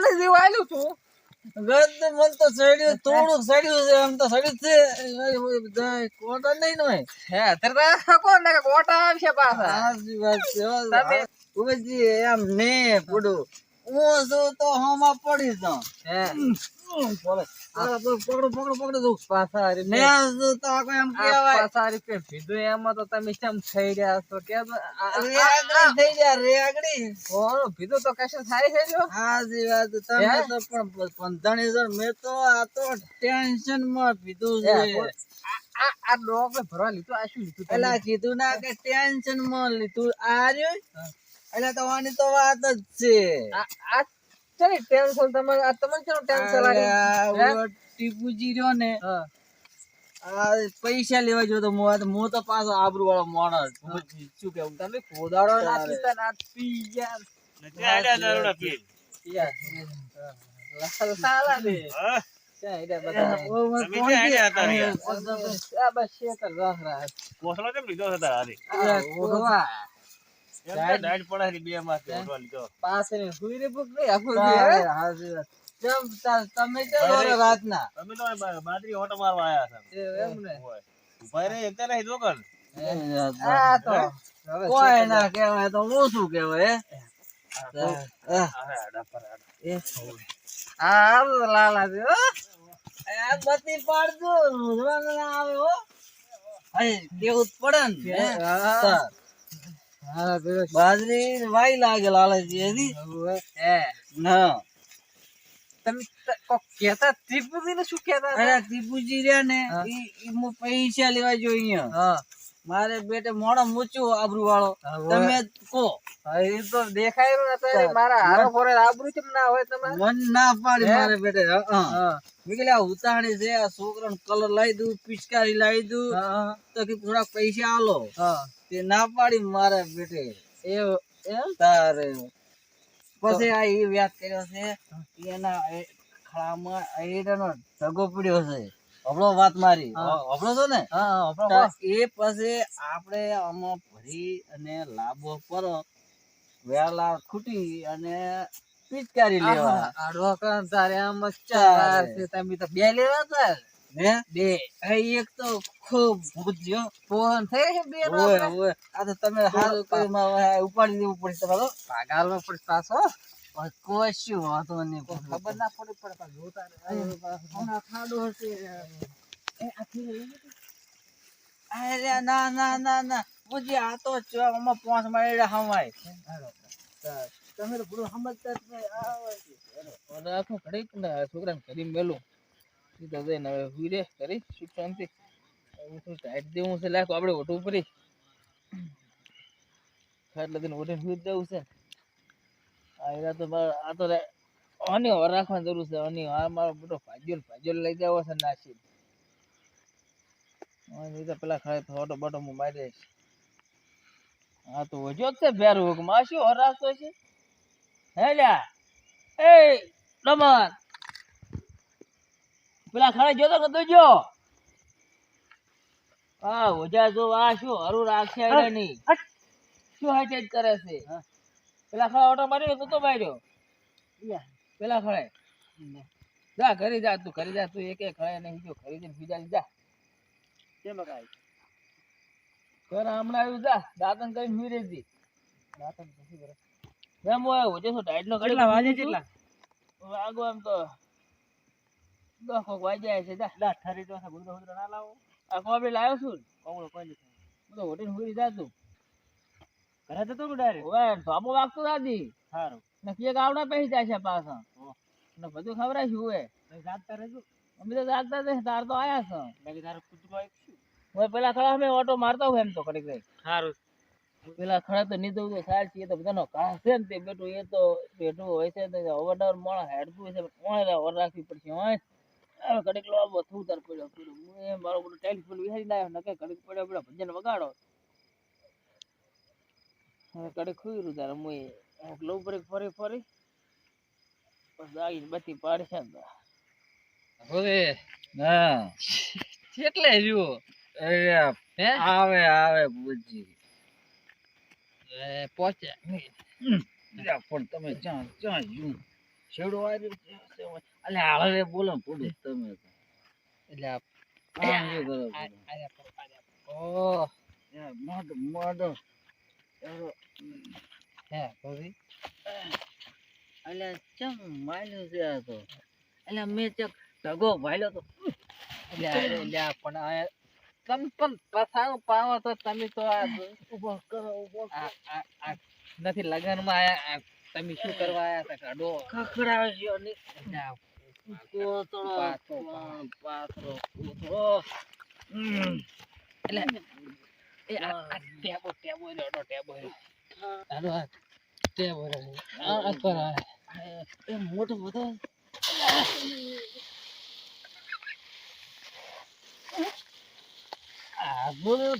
મને જીવ છું. ગદ મન તો સડ્યું થોડુંક સડ્યું છે આમ તો સડ્યું છે. કોટા નહીં નો હે અત્યારે તો કોણ ને કોટા આવશે પાછા? સાચી વાત છે તમે- ઉમેશજી એમ ને પડું. હું છું તો હમા પડી જાઉં. હે. બોલે. પકડો પકડો પકડો દઉં પાછા હારી તો આ કોઈ એમ આ કહેવાય. પાછા હારી કે કીધું એમાં તો તમે કેમ થઈ રહ્યા છો? કે આ- આ- રેગડી થઈ જાય રેગડી કોણ કીધું તો કશું થાય છે જો. હાજી વાત તમે તો પણ પંધાણી હજાર મેં તો આ તો ટેન્શનમાં છે. આ આ આ ભરવા લીધું આ શું લીધું? પેલા કીધું ના કે ટેન્શનમાં લીધું. આ રહ્યું? એટલે તો આની તો વાત જ છે. આ છે ટેન્શન તમારે આ તમને કેનું ટેન્શન લાગે? ટીપુજી રહ્યો ને આ પૈસા લેવા જો તો હું તો પાછો આબરૂ વાળો માણસ શું કેવું તમે ખોદાડો ના પીતા ના પી યાર લાલ સાલા દે ક્યાં હેડ્યા બધા? ઓ, ઓ, કોણ છે? પાસે ને રે આખું દી, તારે, હે? હાજી વાત. કેમ તા- તમે કેમ દોરો રાતના એ એમ ને. આ આ તો કોઈ ના કહેવાય તો હું શું કહેવાય. એ આ લાલા છે, આ બત્તી પાડજો રોજવાનું આવે હો. અરે કેવું પડે ને હે? બાજરી વાઈ લાગે લાલજી હે. ના તમે કોક કહેતા ત્રિપુટીને શું કહેતા હતા? અરે ટીપુજી રહ્યા ને મુ પૈસા લેવા જોઈએ અહીંયા હા. મારે બેટે મોડો મૂચ્યું આબરૂ વાળો તમે એ તો દેખાય ને મારા હારો ફોરે આબરૂ કેમ ના હોય તમારે? મન ના પાડી મારે બેટે હા, હા. હા. મેં આ ઉતાણી છે આ છોકરાને કલર લાવી દઉં પિચકારી લાવી દઉં. હા તો કે થોડા પૈસા આલો. હા. તે ના પાડી મારે બેટે. એ તારે. પછી આ એ વ્યાજ કર્યો છે એના ખળામાં એડાનો ઢગો પડ્યો છે. હબળો વાત મારી. હા. છો ને? આપણો એ પછી આપણે આમાં ભરી અને લાભો પર વેલા ખૂટી અને પિચકારી લેવા આડો તારે આમ ચાર છે તમે તો બે લેવા તા ને બે. એક તો ખૂબ ભૂજ્યો. ફોન થઈ છે બે ઓય ઓય આ તો તમે હાલ કરી માં ઉપાડી દેવું પડશે તમારો પડી પાછો કોઈ શું વાંધો નહીં. ખબર ના પડે પાછું જોતા. હમણાં ખાડો હશે. અરે ના ના ના ના. મુજી આ તો ચો આમાં પાંચ માળે હમાય તમે તો પૂરું સમજતા જ નહીં. આખું ને છોકરાને ઘડી મેલું. સીધા જઈને હવે હુઈ રે કરી સુખ શાંતિ હવે શું ટાઈટ દેવું છે લાખ? આપણે ઓઢવું પડી. ખાટલે દિન ઓઢીને હુઈ જ જવું છે. આ તો આ તો રે- આની હવા રાખવાની જરૂર છે ઓની આ મારો બધો ભાજ્યો ભાજ્યો લઈ જાવ છે નાસી ઓની તો પેલા ખાય ફોટો બોટો હું મારી દઈશ. આ તો વજો જ છે ભેરું હુકમાં શું ઓર રાખતો છે? હે લ્યા એ ડમર. પેલા ખડે જોતો કે જો? આ ઓજા જો આ શું હરું રાખશે નહીં શું હાચે જ કરે છે? પેલા ખળા ઓટો માર્યો તો તો માર્યો. પેલા ખડે જા ઘરે જા તું ઘરે જા તું એક એક ખડે નહીં જો ઘરે જઈને બીજા જા કેમ કાય ઘર હમણાં આવ્યું જા દાતન કરીને હુઈ રહેતી દાતન પછી ઘરે એમ હોય ઓજે તો ટાઈટ નો કેટલા વાજે કેટલા? વાગો એમ તો દસ વાગ જાય છે જા. લા ઠરી તો ગુંદરો ગુંદરો ના લાવો. આ કોબી લાવ્યો છું ને? કોમળો કોઈ નહીં બધો તો હોટેલ હુઈ જા તું. ઘરે તો તું ડાયરેક્ટ ઓય બાબુ વાગતો દાદી. સારું ને કે આવડા પૈસા જાય છે પાછા. ને બધું ખવરાય છે ઓય જાગતા રહેજો. અમે તો જાગતા છે તાર તો આયા છો. બાકી તારો કૂતરો ઓય પેલા ખડા અમે ઓટો મારતા હોય એમ તો કડીક રહી. સારું પેલા ખડા તો નીતો તો સાર છે એ તો બધાનો ઘાસ છે ને તે બેઠું એ તો બેઠું હોય છે ને ઓવરડાઉન મોણ હેડતું છે ઓય ઓર રાખવી પડશે હોય કડીક લોબો થૂ તાર પડ્યો હું એ મારો બધું ટાઈલ ફૂલ વિહારી લાવ્યો ન નકે કડીક પડ્યો પડ્યો ભજન વગાડો. હવે કડીક ખુઈરું તારે હું એ લવ ફરી ફરી. બસ આવીને બધી પાડશે હતા હવે ના. કેટલે જુઓ અરે આવે આવે બુજી એ પહોંચ્યા. પણ તમે ક્યાં ક્યાં જુ છેડો આવ્યો અલ્યા હવે બોલો ને તમે. એટલે આ આમ શું કરો યાર, મોઢું, મોઢું. હે, ચમ માલ્યું છે આ તો. મેં ચક ઢગો ભાલ્યો તો. લ્યા પણ આ તમે પણ પસારું પાવો તો તમે તો આ ઊભો કરો ઊભો આ- નથી લગનમાં આયા તમે શું કરવા આયા હતા કાઢો ખખડાવે છે અને એટલે આ કોતરો પાથરો, પણ કોતરો એટલે ટેબો ટેબો રહ્યો ટેબો રહ્યો. હાલો આ ટેબો રહ્યો. આ આ એ મોટો બધો આ. બધું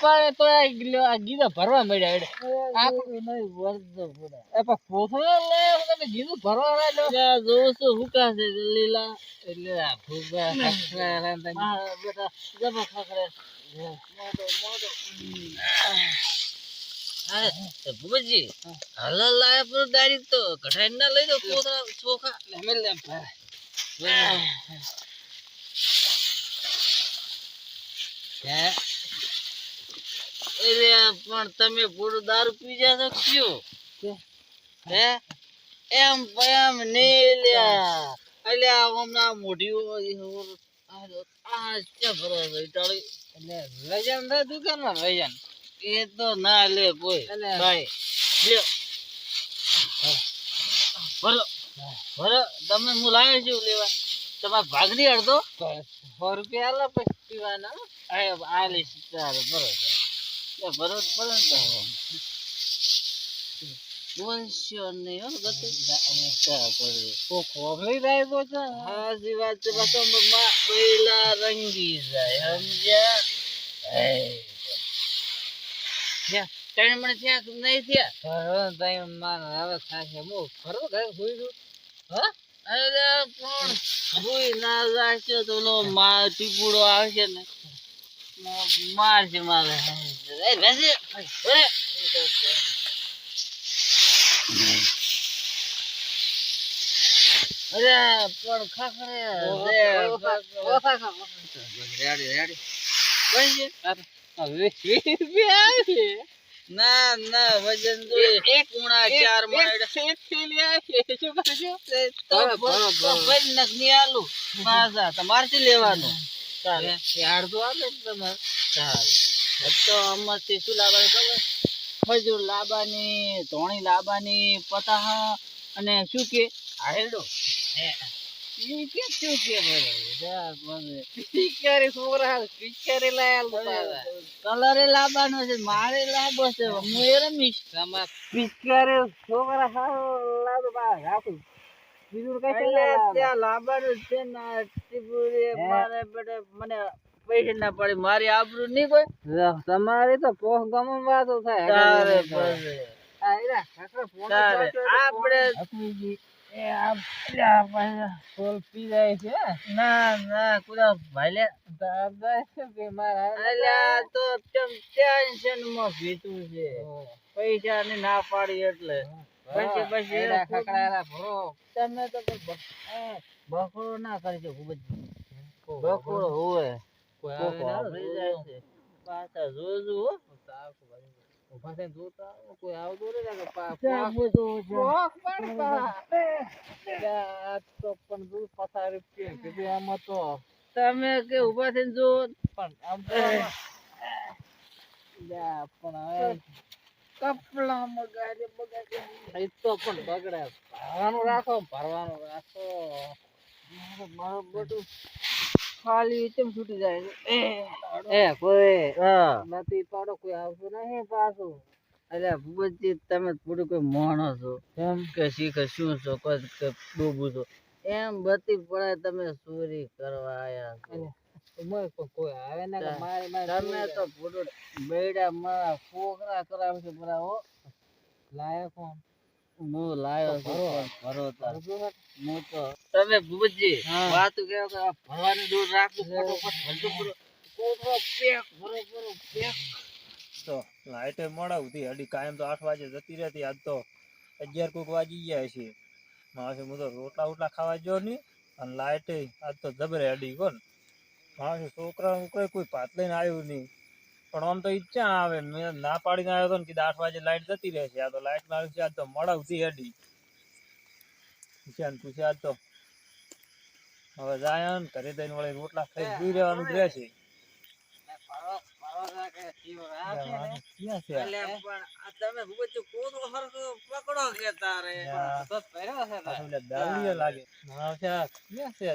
પાડે તો આ ગિલો આ ગીધો ભરવા મળ્યા એટલે આપણું નહીં વળતો પૂરા એ પણ કોથળો લે તમે ગીધું ભરવા મળ્યો ત્યાં જોઉં છું હુકા છે લીલા એટલે આ ભૂગા બેટા જબા હા ભૂપતજી ના લઈ દો કોતરા ચોખા આ પણ તમે પૂરું દારૂ પી જા શકશો હે? એમ એમ ને લ્યા આ હમણાં મોઢી એ તો ના લે કોઈ. ભાઈ લ્યો ભરો. ભરો. તમે હું લાવ્યો છું લેવા? તમારા ભાગની અડધો? સો રૂપિયા આલો પછી પીવાના. આ લઈશ. ચાલો બરોબર બરોબર તો. બોલશો નહીં હો ગતિ ખોખલી જાય છે. હાજી વાત છે પાછો બૈલા રંગી જાય સમજ્યા? ત્રણ મણ થયા કે નહીં થયા? હવે તઈ હવે થાશે હું ફરો ઘરે સુઈ છું હા? અરે પણ સુઈ ના જાશે તો ઓલો મા ટીપુડો આવશે ને. મારશે મારે. બેસી. અરે પણ ખાખરે રેડી રેડી. હવે ના ના વજન એક ઉણા ચાર માળ શું કરજો તો તો આલુ. તમારે લેવાનું. ચાલે. અડધું આવે તમારે. ચાલે. તો આમાંથી શું લાવવાનું ખબર? ખજૂર લાબાની ધોણી લાબાની પતાહા અને શું કે? હાયડો કે શું કે લાયા કલરે લાવવાનો છે મારે લાબો છે. હું એ રમીશ. તમાર પિચકારી છોકરા હા લાવો બા રાખું બીજું કઈ છે ના આ ટીપુડી મારે બેટે મને પૈસા ના પડે મારી આબરૂ નહીં કોઈ? તમારી તો પોહ ગમન વાતો થાય તારે આપણે એ આ પેલા પાછા ફૂલ પી જાય છે? ના ના કુદા ભાઈલે. દાદા શું કે અલ્યા તો તેમ ટેન્શનમાં ભીતું છે. પૈસા ની ના પાડી એટલે. પછી પછી ખકડાયેલા ભરો. તમે તો બકરો ના કરી ખૂબ જ. બકરો હોય. કોઈ આવે વાપરી જાય છે પાછા જોજો ઊભા થઈને જોતા કોઈ આવતું નથી લાગે. પા- ત્યાં પોખ- બધું છે. પોખ પણ પા. તો પણ દૂધ પચાસ રૂપિયા કીધું આમાં તો તમે કે ઊભા થઈને જો પણ આમ તો પણ હવે કપડા મગાડે મગાડે એ તો પણ બગડે ભરવાનું રાખો ભરવાનું રાખો બધું ખાલી કેમ છૂટી જાય એ. એ કોઈ હા. નથી પાડો કોઈ આવતું નહીં પાછું. અલ્યા ભૂપતજી તમે થોડું કોઈ મોણો છો. એમ? કે શીખે શું છો કોઈ ડૂબું છો. એમ બધી પડે તમે ચોરી કરવા આવ્યા છો. કોઈ આવે ને તમે તો બેડા મારા છોકરા કરાવે છે બરાબર લાયક હું લાયો છું ભરો. હું તો. તમે ભૂપતજી. વાત કેવો કે ભરવાની દૂર રાખજો ફટોફટ ભરતું પૂરો કોથળો પેક ભરો ભરો પેક તો લાઈટે મોડા ઉઠી હડી કાયમ તો આઠ વાગે જતી રહેતી. આજ તો અગિયાર કોક વાગી ગયા છે. માણસે હું તો રોટલા વોટલા ખાવા જો નહીં. અને લાઈટે આજ તો જબરે અડી કોણ માણસે છોકરા કોઈ કોઈ પાત લઈને આવ્યું નહીં. પણ આમ તો ઈચ્છા આવે? મેં ના પાડીને આવ્યો હતો ને કીધું આઠ વાગે લાઈટ જતી રહેશે. આ તો ના આવી છે આજ તો મળાવતી હેડી. પૂછ્યા ને પૂછ્યા તો. હવે જાય ને ઘરે જઈને વળી રોટલા ખાઈ જોઈ રહેવાનું જ રહેશે.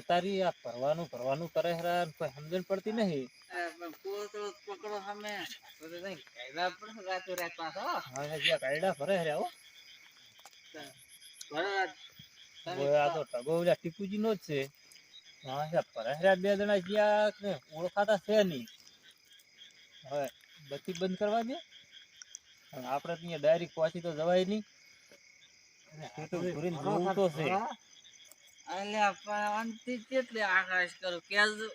તારી. આ ફરવાનું ફરવાનું કરે કોઈ સમજણ પડતી નહીં પકડો કાયદા હો. ટગો ટીપુજી નો જ છે. ભરે હેરા બે જણા ગયા ઓળખાતા છે નહીં. હવે બત્તી બંધ કરવા દે. આપડે આપણે ત્યાં ડાયરેક્ટ પહોંચી તો જવાય નહીં. અને પેટું ભરીને જોવું તો છે. અલ્યા પણ અંતિ કેટલી આકાશ કરું? કેજો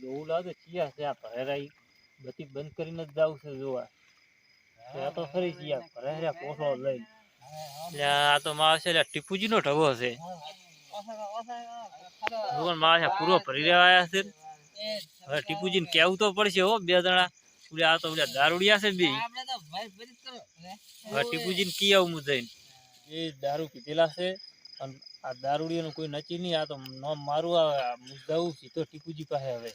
જોવું લાગે? ચિયા છે આ ભરેરા ઈ બત્તી બંધ કરીને જ જાવ છે જોવા. ત્યાં તો ફરી ચિયા ભરેરા પોસો લઈ આ તો માણસે ટીપુજી નો ઢગો છે. ભગવાન માણસે પૂરો ભરી રહ્યા છે. હવે ટીપુજી ને કેવું તો પડશે હો બે જણા. ઓલા આ તો ઓલા દારૂડિયા છે બે. આપણે તો ભાઈ ફરી જ કરો. ને. હવે ટીપુજી ને કી આવું જઈને. એ દારૂ પીધેલા છે અને આ દારૂડિયાનું કોઈ નચી નહીં આ તો નામ મારું આવે આ હું જાઉં સીધો ટીપુજી પાસે હવે.